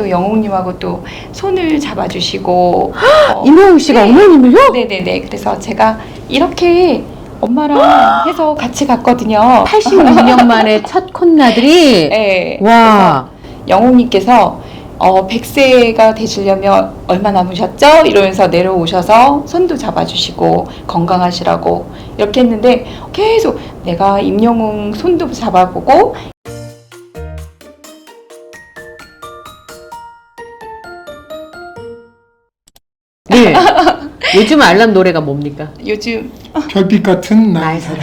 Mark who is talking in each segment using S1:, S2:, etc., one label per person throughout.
S1: 또 영웅님하고 또 손을 잡아주시고 어,
S2: 임영웅 씨가
S1: 네.
S2: 어머님을요?
S1: 네네네. 그래서 제가 이렇게 엄마랑 해서 같이 갔거든요.
S2: 86년 만에 첫 콧나들이
S1: 네.
S2: 와
S1: 영웅님께서 어, 100세가 되시려면 얼마 남으셨죠? 이러면서 내려오셔서 손도 잡아주시고 건강하시라고 이렇게 했는데 계속 내가 임영웅 손도 잡아보고
S2: 네. 요즘 알람 노래가 뭡니까?
S1: 요즘
S3: 별빛 같은 나의 사랑.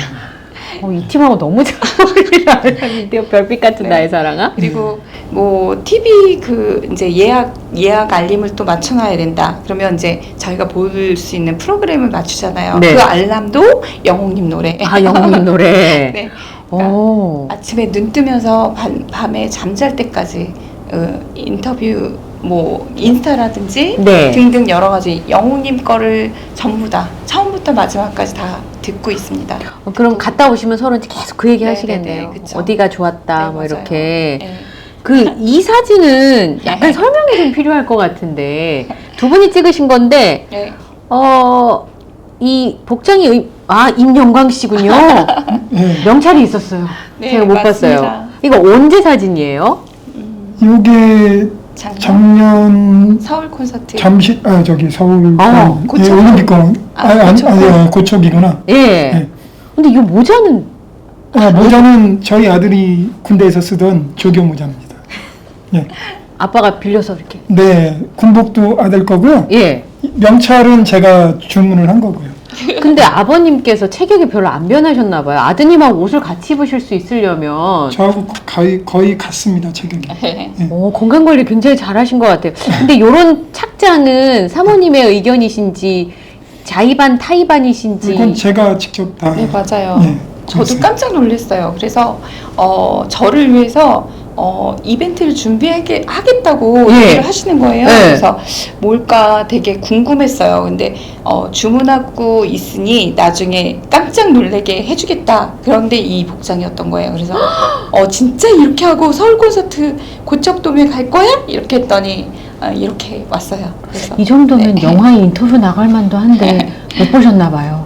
S2: 어, 이 팀하고 너무 잘 어울리는 알람인데요. 별빛 같은
S1: 네.
S2: 나의 사랑아.
S1: 그리고 뭐 TV 그 이제 예약 예약 알림을 또 맞춰놔야 된다. 그러면 이제 저희가 볼 수 있는 프로그램을 맞추잖아요.
S2: 네.
S1: 그 알람도 영웅님 노래.
S2: 아 영웅님 노래.
S1: 네.
S2: 오.
S1: 아침에 눈 뜨면서 밤, 밤에 잠잘 때까지 어, 인터뷰 뭐 인스타라든지
S2: 네.
S1: 등등 여러 가지 영웅님 거를 전부 다 처음부터 마지막까지 다 듣고 있습니다.
S2: 어, 그럼 갔다 오시면 서로 이제 계속 그 얘기
S1: 네,
S2: 하시겠네요.
S1: 네, 네, 그쵸.
S2: 어디가 좋았다,
S1: 네,
S2: 뭐
S1: 맞아요.
S2: 이렇게.
S1: 네.
S2: 그 이 사진은
S1: 네.
S2: 약간 설명이 좀 필요할 것 같은데 두 분이 찍으신 건데
S1: 네.
S2: 어. 이 복장이 의- 아 임영광 씨군요.
S3: 예.
S2: 명찰이 있었어요.
S1: 네,
S2: 제가 못
S1: 맞습니다.
S2: 봤어요. 이거 언제 사진이에요?
S1: 음,
S3: 요게
S1: 작년
S3: 작년
S1: 서울 콘서트
S3: 잠시 아 저기 서울
S2: 어,
S3: 예,
S1: 고척.
S3: 올림픽 공원
S1: 아,
S3: 아, 아니,
S1: 고척.
S3: 아니, 아니 고척이구나.
S2: 예.
S3: 네.
S2: 근데 이 모자는
S3: 아, 모자는 저희 아들이 군대에서 쓰던 조교 모자입니다. 예.
S2: 아빠가 빌려서 이렇게.
S3: 네, 군복도 아들 거고요.
S2: 예.
S3: 명찰은 제가 주문을 한 거고요.
S2: 근데 아버님께서 체격이 별로 안 변하셨나 봐요. 아드님하고 옷을 같이 입으실 수 있으려면
S3: 저하고 거의 거의 같습니다 체격이.
S1: 네.
S2: 오, 건강 관리 굉장히 잘하신 것 같아요. 근데 이런 착장은 사모님의 의견이신지 자의반 타의반이신지
S3: 이건 제가 직접 다.
S1: 네, 맞아요.
S3: 예,
S1: 저도
S3: 그랬어요.
S1: 깜짝 놀랐어요. 그래서 어, 저를 위해서 어, 이벤트를 준비하게 하겠다고
S2: 예.
S1: 얘기를 하시는 거예요.
S2: 예.
S1: 그래서 뭘까 되게 궁금했어요. 근데 어, 주문하고 있으니 나중에 깜짝 놀래게 해주겠다. 그런데 이 복장이었던 거예요. 그래서 어, 진짜 이렇게 하고 서울 콘서트 고척돔에 갈 거야? 이렇게 했더니 아, 이렇게 왔어요. 그래서
S2: 이 정도면
S1: 네.
S2: 영화에 인터뷰 나갈 만도 한데 못 보셨나 봐요.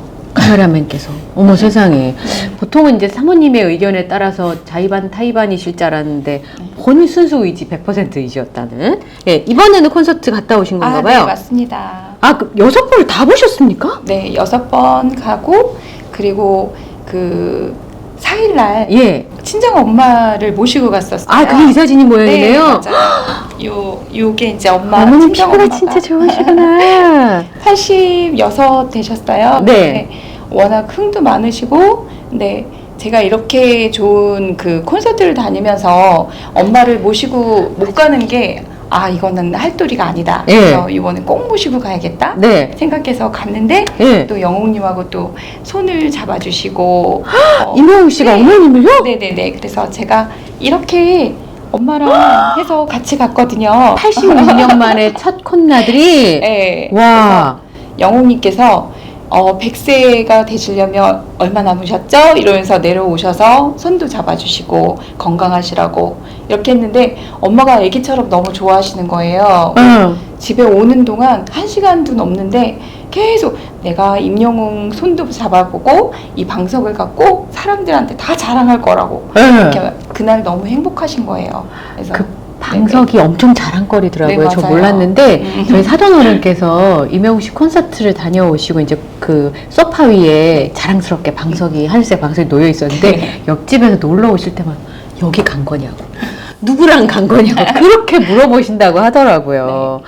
S2: 카메라맨께서. 어머 세상에. 보통은 이제 사모님의 의견에 따라서 자의반 타의반이실 줄 알았는데 본인 순수 의지 100%이셨다는. 예, 이번에는 콘서트 갔다 오신 건가
S1: 아,
S2: 봐요.
S1: 네, 맞습니다.
S2: 아, 그 여섯 번을 다 보셨습니까?
S1: 네, 여섯 번 가고 그리고 그 4일 날
S2: 예.
S1: 친정 엄마를 모시고 갔었어요.
S2: 아, 그게 이 사진이
S1: 네,
S2: 모양이네요.
S1: 맞아요. 요 요게 이제 엄마
S2: 어머님
S1: 친정
S2: 피부가
S1: 엄마가
S2: 진짜 좋으시구나.
S1: 86 되셨어요.
S2: 네.
S1: 워낙 흥도 많으시고 네. 제가 이렇게 좋은 그 콘서트를 다니면서 엄마를 모시고 못 가는 게 아, 이거는 할 도리가 아니다.
S2: 예.
S1: 그래서 이번에 꼭 모시고 가야겠다.
S2: 네.
S1: 생각해서 갔는데
S2: 예.
S1: 또 영웅님하고 또 손을 잡아주시고 어,
S2: 임영웅 씨가
S1: 네.
S2: 어머님을요?
S1: 네네네 그래서 제가 이렇게 엄마랑 해서 같이 갔거든요
S2: 86년 만에 첫 콧나들이
S1: 네,
S2: 와.
S1: 영웅님께서 어, 100세가 되시려면 얼마 남으셨죠? 이러면서 내려오셔서 손도 잡아주시고 건강하시라고 이렇게 했는데 엄마가 애기처럼 너무 좋아하시는 거예요
S2: 응.
S1: 집에 오는 동안 한 시간도 넘는데 계속 내가 임영웅 손도 잡아보고 이 방석을 갖고 사람들한테 다 자랑할 거라고
S2: 예.
S1: 이렇게 그날 너무 행복하신 거예요. 그래서
S2: 그 방석이 엄청 자랑거리더라고요.
S1: 네,
S2: 저
S1: 맞아요.
S2: 몰랐는데
S1: 음.
S2: 저희 사돈 어른께서 임영웅 씨 콘서트를 다녀오시고 이제 그 소파 위에 자랑스럽게 방석이 하늘색 방석이 놓여 있었는데
S1: 네.
S2: 옆집에서 놀러 오실 때만 여기 간 거냐고. 누구랑 간 거냐고 그렇게 물어보신다고 하더라고요.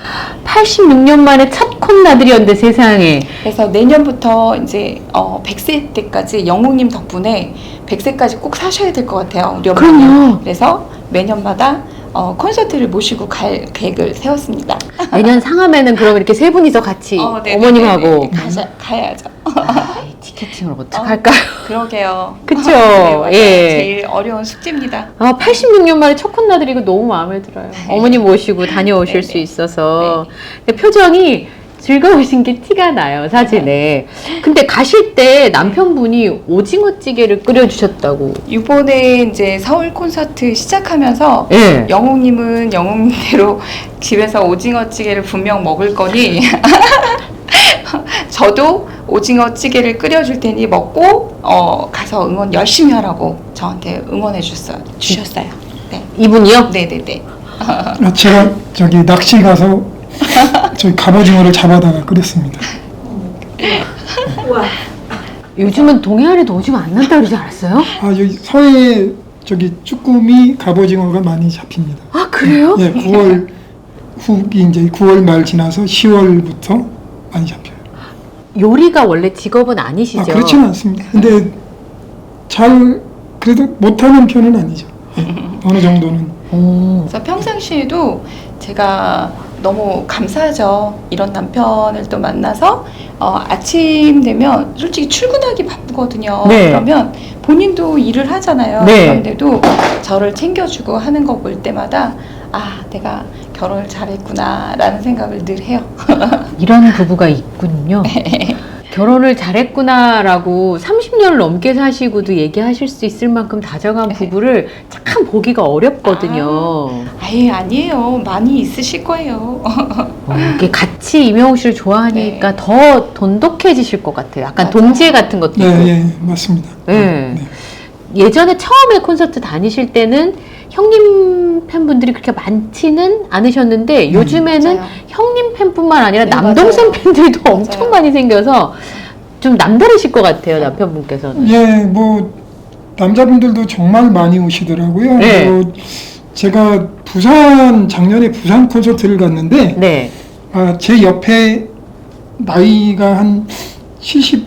S2: 86년 만에 첫 콧나들이었는데 세상에
S1: 그래서 내년부터 이제 어 100세 때까지 영웅님 덕분에 100세까지 꼭 사셔야 될 것 같아요. 우리 엄마는.
S2: 그럼요.
S1: 그래서 매년마다 어 콘서트를 모시고 갈 계획을 세웠습니다.
S2: 내년 상암에는 그럼 이렇게 세 분이서 같이
S1: 어, 네네네네.
S2: 어머님하고
S1: 가자, 가야죠.
S2: 아, 이 티켓팅을 어떡할까요?
S1: 그러게요.
S2: 그쵸?
S1: 네, 맞아요.
S2: 예.
S1: 제일 어려운 숙제입니다.
S2: 아, 86년 만에 첫 콧나들이 이거 너무 마음에 들어요. 어머님 모시고 다녀오실
S1: 네네.
S2: 수 있어서. 근데 표정이 즐거우신 게 티가 나요, 사진에. 근데 가실 때 남편분이 오징어찌개를 끓여주셨다고.
S1: 이번에 이제 서울 콘서트 시작하면서
S2: 예.
S1: 영웅님은 영웅대로 집에서 오징어찌개를 분명 먹을 거니 저도 오징어찌개를 끓여줄 테니 먹고 어, 가서 응원 열심히 하라고 저한테 응원해 주셨어요. 주셨어요. 네,
S2: 이분이요?
S1: 네, 네, 네.
S3: 아, 제가 저기 낚시 가서 저희 갑오징어를 잡아다가 끓였습니다.
S2: 요즘은 동해안에도 오징어 안 난다 그러지 않았어요?
S3: 아 여기 서해 저기 쭈꾸미 갑오징어가 많이 잡힙니다.
S2: 아, 그래요?
S3: 예, 9월 후기 이제 9월 말 지나서 10월부터 많이 잡혀요.
S2: 요리가 원래 직업은 아니시죠?
S3: 아 그렇지는 않습니다. 근데 잘 그래도 못하는 편은 아니죠. 예, 어느 정도는
S2: 오.
S1: 그래서 평상시에도 제가 너무 감사하죠. 이런 남편을 또 만나서 어, 아침 되면 솔직히 출근하기 바쁘거든요.
S2: 네.
S1: 그러면 본인도 일을 하잖아요.
S2: 네.
S1: 그런데도 저를 챙겨주고 하는 거 볼 때마다 아 내가 결혼을 잘했구나라는 생각을 늘 해요.
S2: 이런 부부가 있군요. 결혼을 잘했구나라고 30년을 넘게 사시고도 얘기하실 수 있을 만큼 다정한 부부를 참 보기가 어렵거든요.
S1: 아 예 아니에요. 많이 있으실 거예요.
S2: 어, 이게 같이 이명호 씨를 좋아하니까
S1: 네.
S2: 더 돈독해지실 것 같아요. 약간
S1: 맞아요.
S2: 동지애 같은 것도 있고.
S3: 네, 예, 맞습니다.
S2: 네. 예전에 처음에 콘서트 다니실 때는 형님 팬분들이 그렇게 많지는 않으셨는데 요즘에는
S1: 맞아요.
S2: 형님 팬뿐만 아니라
S1: 네,
S2: 남동생
S1: 맞아요.
S2: 팬들도
S1: 맞아요.
S2: 엄청 많이 생겨서 좀 남다르실 것 같아요 남편분께서는.
S3: 예, 뭐 남자분들도 정말 많이 오시더라고요.
S2: 네.
S3: 그리고 제가 부산 작년에 부산 콘서트를 갔는데
S2: 네.
S3: 아, 제 옆에 나이가 한 70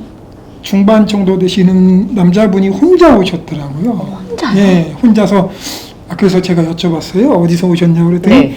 S3: 중반 정도 되시는 남자분이 혼자 오셨더라고요.
S2: 혼자요?
S3: 예, 혼자서 아, 그래서 제가 여쭤봤어요. 어디서 오셨냐고 그랬더니
S2: 네.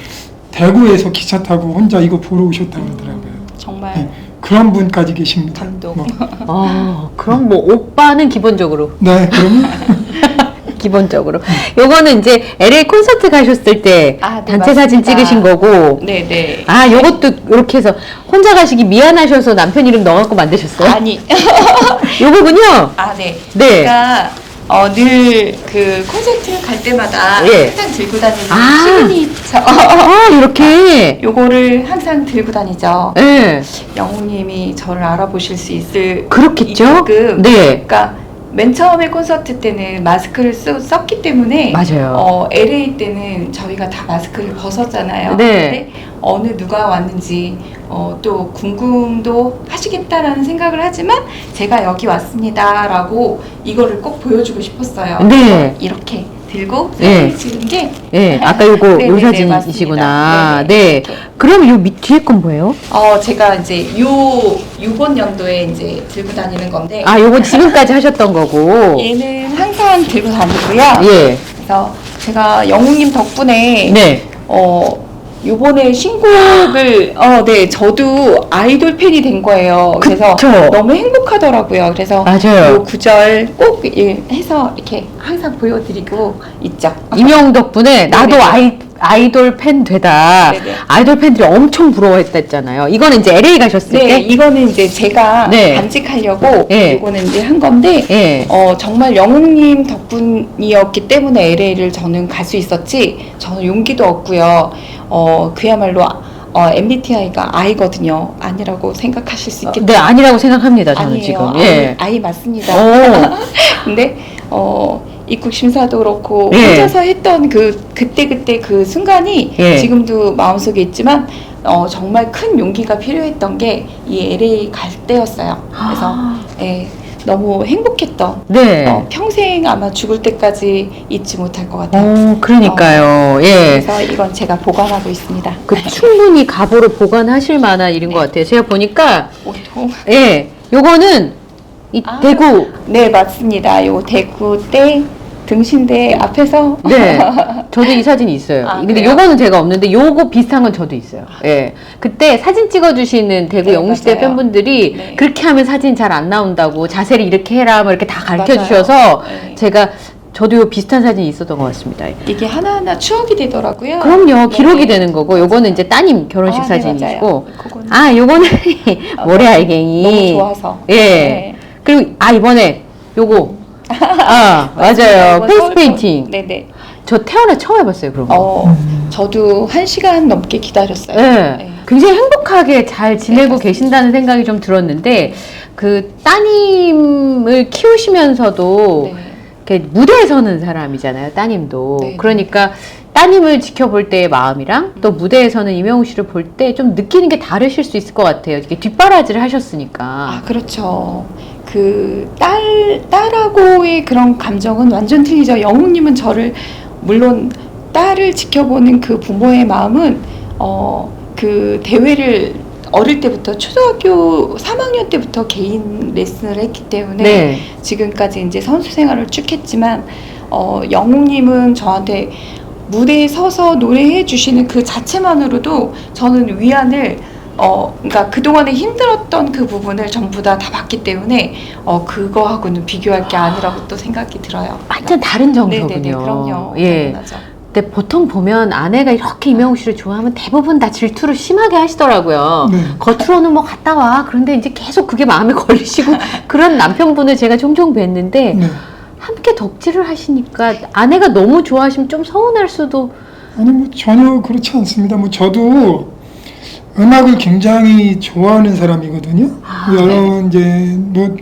S3: 대구에서 기차 타고 혼자 이거 보러 오셨다고 그러더라고요.
S1: 정말
S3: 네. 그런 분까지 계십니다.
S1: 감동.
S3: 뭐,
S2: 아 그럼 뭐 오빠는 기본적으로
S3: 네, 그러면
S2: 기본적으로 요거는 이제 LA 콘서트 가셨을 때
S1: 아, 네,
S2: 단체 사진
S1: 맞습니다.
S2: 찍으신 거고.
S1: 네네.
S2: 아, 요것도 이렇게 해서 혼자 가시기 미안하셔서 남편 이름 넣어갖고 만드셨어요?
S1: 아니.
S2: 요거군요.
S1: 아, 네.
S2: 네.
S1: 제가 어, 늘 그 콘서트 갈 때마다
S2: 예.
S1: 항상 들고 다니는
S2: 아.
S1: 시그니처.
S2: 아, 이렇게.
S1: 요거를 항상 들고 다니죠.
S2: 예.
S1: 영웅님이 저를 알아보실 수 있을
S2: 그렇겠죠?
S1: 이만큼.
S2: 네.
S1: 그러니까 맨 처음에 콘서트 때는 마스크를 쓰, 썼기 때문에
S2: 맞아요.
S1: 어, LA 때는 저희가 다 마스크를 벗었잖아요.
S2: 네.
S1: 근데 어느 누가 왔는지 어, 또 궁금도 하시겠다라는 생각을 하지만 제가 여기 왔습니다라고 이거를 꼭 보여주고 싶었어요.
S2: 네.
S1: 이렇게 들고
S2: 네.
S1: 사진 찍은 게
S2: 예. 아까 요거, 요
S1: 네네네,
S2: 사진이시구나.
S1: 맞습니다.
S2: 네.
S1: 네네. 이렇게.
S2: 그럼 요 밑, 뒤에 건 뭐예요?
S1: 어, 제가 이제 요 요번 연도에 이제 들고 다니는 건데
S2: 아, 요거 지금까지 하셨던 거고.
S1: 얘는 항상 들고 다니고요.
S2: 예.
S1: 그래서 제가 영웅님 덕분에
S2: 네.
S1: 어 요번에 신곡을 어 네 저도 아이돌 팬이 된 거예요. 그래서
S2: 그쵸.
S1: 너무 행복하더라고요. 그래서
S2: 맞아요.
S1: 요 구절 꼭 예, 해서 이렇게 항상 보여드리고 있죠.
S2: 이명 덕분에 나도. 아이, 아이돌 팬 되다.
S1: 네네.
S2: 아이돌 팬들이 엄청 부러워했댔잖아요. 이거는 이제 LA 가셨을
S1: 네,
S2: 때?
S1: 이거는 이제 제가
S2: 네.
S1: 간직하려고
S2: 예.
S1: 이거는 이제 한 건데
S2: 예.
S1: 어, 정말 영웅님 덕분이었기 때문에 LA를 저는 갈 수 있었지, 저는 용기도 얻고요. 어, 그야말로 어, MBTI가 I거든요. 아니라고 생각하실 수 있겠죠.
S2: 네, 아니라고 생각합니다, 저는
S1: 아니에요.
S2: 지금. 예.
S1: I 맞습니다.
S2: 오.
S1: 근데 어, 입국 심사도 그렇고
S2: 예.
S1: 혼자서 했던 그 그때 그때 그 순간이
S2: 예.
S1: 지금도 마음속에 있지만 어, 정말 큰 용기가 필요했던 게 이 LA 갈 때였어요. 그래서
S2: 아.
S1: 예, 너무 행복했던
S2: 네.
S1: 어, 평생 아마 죽을 때까지 잊지 못할 것 같아요.
S2: 어, 그러니까요. 예.
S1: 그래서 이건 제가 보관하고 있습니다.
S2: 그 충분히 가보로 보관하실 만한 일인 것 같아요. 제가 보니까,
S1: 오통.
S2: 예. 요거는 이
S1: 아.
S2: 대구,
S1: 네 맞습니다. 요 대구 때 등신대 앞에서
S2: 네. 저도 이 사진이 있어요.
S1: 아,
S2: 근데
S1: 그래요?
S2: 요거는 제가 없는데 요거 비슷한 건 저도 있어요. 예. 그때 사진 찍어주시는 대구
S1: 네,
S2: 영웅시대
S1: 맞아요.
S2: 팬분들이
S1: 네.
S2: 그렇게 하면 사진 잘 안 나온다고 자세를 이렇게 해라 뭐 이렇게 다 가르쳐. 주셔서
S1: 네.
S2: 제가 저도 비슷한 사진이 있었던 것 같습니다.
S1: 이게 하나하나 추억이 되더라고요.
S2: 그럼요, 기록이
S1: 네.
S2: 되는 거고, 요거는 이제 따님 결혼식
S1: 아, 네,
S2: 사진이시고,
S1: 맞아요. 그거는
S2: 아, 요거는
S1: 어,
S2: 모래알갱이.
S1: 너무 좋아서.
S2: 예.
S1: 네.
S2: 그리고 아 이번에 요거 아 맞아요
S1: 이건
S2: 페이스
S1: 서울
S2: 페인팅
S1: 네네.
S2: 저 태어나 처음 해봤어요 그런 거.
S1: 어, 저도 한 시간 넘게 기다렸어요.
S2: 네.
S1: 네.
S2: 굉장히 행복하게 잘 지내고
S1: 맞습니다.
S2: 계신다는 생각이 좀 들었는데 그 따님을 키우시면서도
S1: 네.
S2: 이렇게 무대에 서는 사람이잖아요 따님도
S1: 네.
S2: 그러니까 따님을 지켜볼 때의 마음이랑 또 무대에 서는 이명우 씨를 볼 때 좀 느끼는 게 다르실 수 있을 것 같아요 이게 뒷바라지를 하셨으니까
S1: 아, 그렇죠. 그 딸, 딸하고의 그런 감정은 완전 틀리죠. 영웅님은 저를, 물론 딸을 지켜보는 그 부모의 마음은, 어, 그 대회를 어릴 때부터 초등학교 3학년 때부터 개인 레슨을 했기 때문에
S2: 네.
S1: 지금까지 이제 선수 생활을 쭉 했지만, 어, 영웅님은 저한테 무대에 서서 노래해 주시는 그 자체만으로도 저는 위안을 어, 그러니까 그동안에 힘들었던 그 부분을 전부 다 다 봤기 때문에 어, 그거하고는 비교할 게 아니라고 또 생각이 들어요.
S2: 완전 다른 정서군요
S1: 네네네, 그럼요.
S2: 예.
S1: 당연하죠.
S2: 근데 보통 보면 아내가 이렇게 이명우 씨를 좋아하면 대부분 다 질투를 심하게 하시더라고요.
S3: 네.
S2: 겉으로는 뭐 갔다 와. 그런데 이제 계속 그게 마음에 걸리시고 그런 남편분을 제가 종종 뵀는데
S3: 네.
S2: 함께 덕질을 하시니까 아내가 너무 좋아하시면 좀 서운할 수도
S3: 아니 뭐 전혀 그렇지 않습니다. 뭐 저도 음악을 굉장히 좋아하는 사람이거든요.
S2: 아,
S3: 여러 이제 뭐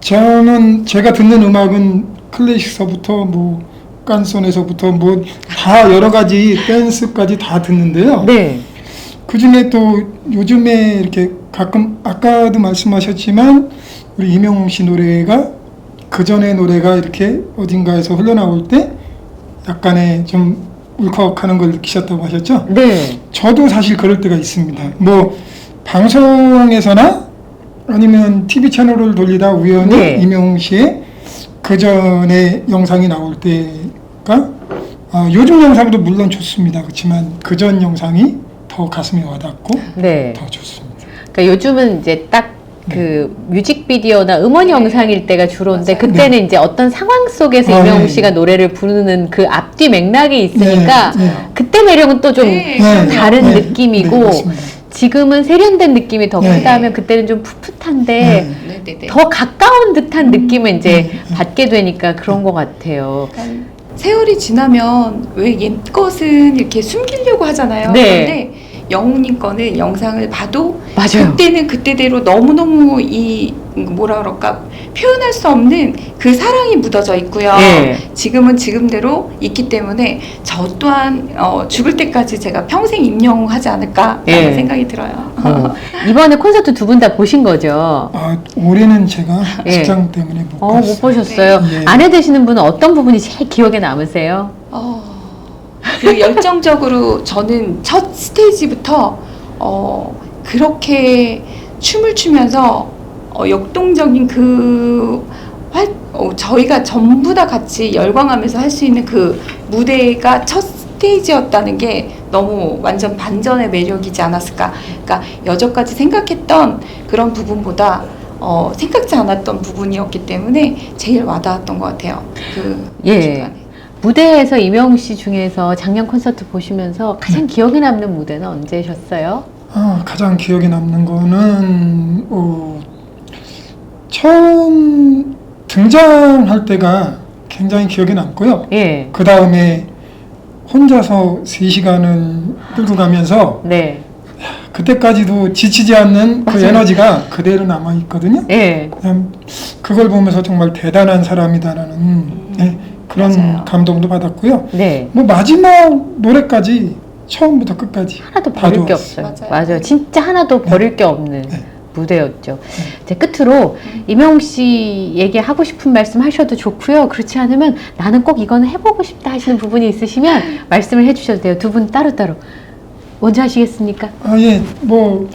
S3: 저는 제가 듣는 음악은 클래식서부터 뭐 깐손에서부터 뭐 다 여러 가지 댄스까지 다 듣는데요.
S2: 네.
S3: 그 중에 또 요즘에 이렇게 가끔 아까도 말씀하셨지만 우리 이명웅 씨 노래가 그 전의 노래가 이렇게 어딘가에서 흘러나올 때 약간의 좀 울컥하는 걸 느끼셨다고 하셨죠?
S2: 네.
S3: 저도 사실 그럴 때가 있습니다. 뭐 방송에서나 아니면 TV 채널을 돌리다 우연히
S2: 네.
S3: 이명웅 씨의 그 전에 영상이 나올 때가 아, 요즘 영상도 물론 좋습니다. 그렇지만 그 전 영상이 더 가슴에 와닿고
S2: 네.
S3: 더 좋습니다.
S2: 그러니까 요즘은 이제 딱 그 뮤직비디오나 음원
S1: 네.
S2: 영상일 때가 주로인데
S1: 맞아요.
S2: 그때는 이제 어떤 상황 속에서
S3: 아,
S2: 이명우
S3: 네.
S2: 씨가 노래를 부르는 그 앞뒤 맥락이 있으니까
S3: 네, 네.
S2: 그때 매력은 또 좀
S1: 네,
S3: 네,
S2: 다른
S3: 네,
S2: 느낌이고
S3: 네, 맞습니다.
S2: 지금은 세련된 느낌이 더
S3: 네.
S2: 크다면 그때는 좀 풋풋한데
S1: 네.
S2: 더 가까운 듯한 느낌을 이제
S3: 네.
S2: 받게 되니까 그런 것 같아요.
S1: 약간 세월이 지나면 왜 옛것은 이렇게 숨기려고 하잖아요.
S2: 네.
S1: 그런데 영웅님 거는 영상을 봐도
S2: 맞아요.
S1: 그때는 그때대로 너무너무 이 뭐라 그럴까 표현할 수 없는 그 사랑이 묻어져 있고요.
S2: 네.
S1: 지금은 지금대로 있기 때문에 저 또한 어, 죽을 때까지 제가 평생 임영웅하지 않을까라는
S2: 네.
S1: 생각이 들어요.
S2: 어, 이번에 콘서트 두 분 다 보신 거죠?
S3: 아, 올해는 제가
S2: 예.
S3: 직장 때문에 못
S2: 어,
S3: 갔어요.
S2: 못 보셨어요.
S3: 네.
S2: 아내 되시는 분은 어떤 부분이 제일 기억에 남으세요?
S1: 어, 그 열정적으로 저는 첫 스테이지부터 어, 그렇게 춤을 추면서 어, 역동적인 그 활, 어, 저희가 전부 다 같이 열광하면서 할 수 있는 그 무대가 첫 스테이지였다는 게 너무 완전 반전의 매력이지 않았을까. 그러니까 여전까지 생각했던 그런 부분보다 어, 생각지 않았던 부분이었기 때문에 제일 와닿았던 것 같아요. 그
S2: 예.
S1: 중간에.
S2: 무대에서 이명우 씨 중에서 작년 콘서트 보시면서 가장 기억에 남는 무대는 언제셨어요?
S3: 아, 가장 기억에 남는 거는 어, 처음 등장할 때가 굉장히 기억에 남고요.
S2: 예.
S3: 그 다음에 혼자서 3시간을 끌고 가면서
S2: 네.
S3: 그때까지도 지치지 않는 그
S2: 맞아요.
S3: 에너지가 그대로 남아 있거든요.
S2: 예.
S3: 그냥 그걸 보면서 정말 대단한 사람이다라는 네, 그런
S1: 음, 맞아요.
S3: 감동도 받았고요.
S2: 네.
S3: 뭐 마지막 노래까지 처음부터 끝까지
S2: 하나도
S3: 다
S2: 버릴 게
S3: 좋았어요.
S2: 없어요.
S1: 맞아요.
S2: 맞아요. 진짜 하나도 버릴 게 없는
S3: 네.
S2: 무대였죠. 이제 끝으로 이명우 씨 얘기하고 싶은 말씀 하셔도 좋고요. 그렇지 않으면 나는 꼭 이거는 해보고 싶다 하시는 부분이 있으시면 말씀을 해주셔도 돼요. 두 분 따로따로. 먼저 하시겠습니까?
S3: 아, 예, 뭐,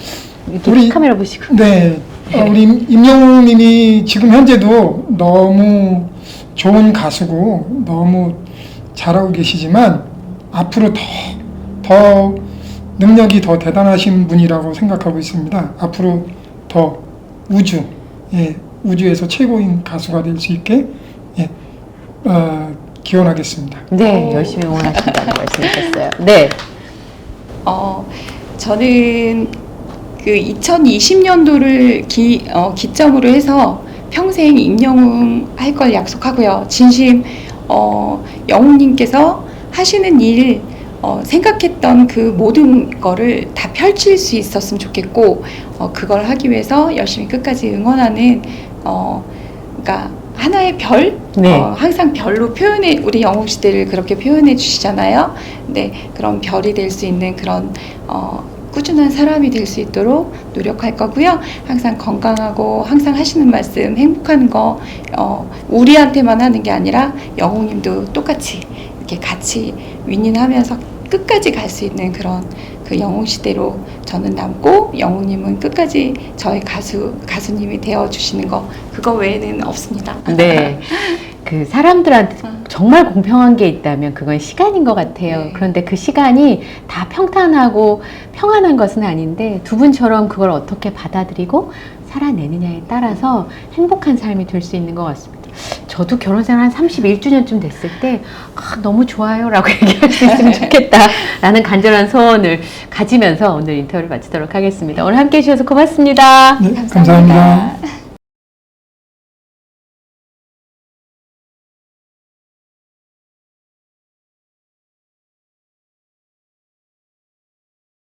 S2: 이렇게
S3: 우리-
S2: 카메라 보시고.
S3: 네. 어, 우리 임영웅 님이 지금 현재도 너무 좋은 가수고 너무 잘하고 계시지만 앞으로 더, 더 능력이 더 대단하신 분이라고 생각하고 있습니다. 앞으로 더 우주, 예, 우주에서 최고인 가수가 될 수 있게, 예, 어, 기원하겠습니다.
S2: 네,
S1: 오.
S2: 열심히 응원하신다고 말씀하셨어요. 네.
S1: 어, 저는 그 2020년도를 기, 어, 기점으로 해서 평생 임영웅 할 걸 약속하고요. 진심, 어, 영웅님께서 하시는 일, 어, 생각했던 그 모든 거를 다 펼칠 수 있었으면 좋겠고, 어, 그걸 하기 위해서 열심히 끝까지 응원하는, 어, 그러니까 하나의 별,
S2: 네.
S1: 어, 항상 별로 표현해 우리 영웅 시대를 그렇게 표현해 주시잖아요. 네, 그런 별이 될 수 있는 그런 어, 꾸준한 사람이 될 수 있도록 노력할 거고요. 항상 건강하고 항상 하시는 말씀 행복한 거 어, 우리한테만 하는 게 아니라 영웅님도 똑같이 이렇게 같이 윈윈하면서 끝까지 갈 수 있는 그런 그 영웅 시대로 저는 남고 영웅님은 끝까지 저의 가수 가수님이 되어 주시는 거 그거 외에는 없습니다.
S2: 네. 그 사람들한테 정말 공평한 게 있다면 그건 시간인 것 같아요.
S1: 네.
S2: 그런데 그 시간이 다 평탄하고 평안한 것은 아닌데 두 분처럼 그걸 어떻게 받아들이고 살아내느냐에 따라서 행복한 삶이 될 수 있는 것 같습니다. 저도 결혼 생활 한 31주년쯤 됐을 때 아, 너무 좋아요 라고 얘기할 수 있으면 좋겠다 라는 간절한 소원을 가지면서 오늘 인터뷰를 마치도록 하겠습니다. 오늘 함께 해주셔서 고맙습니다.
S3: 네, 감사합니다.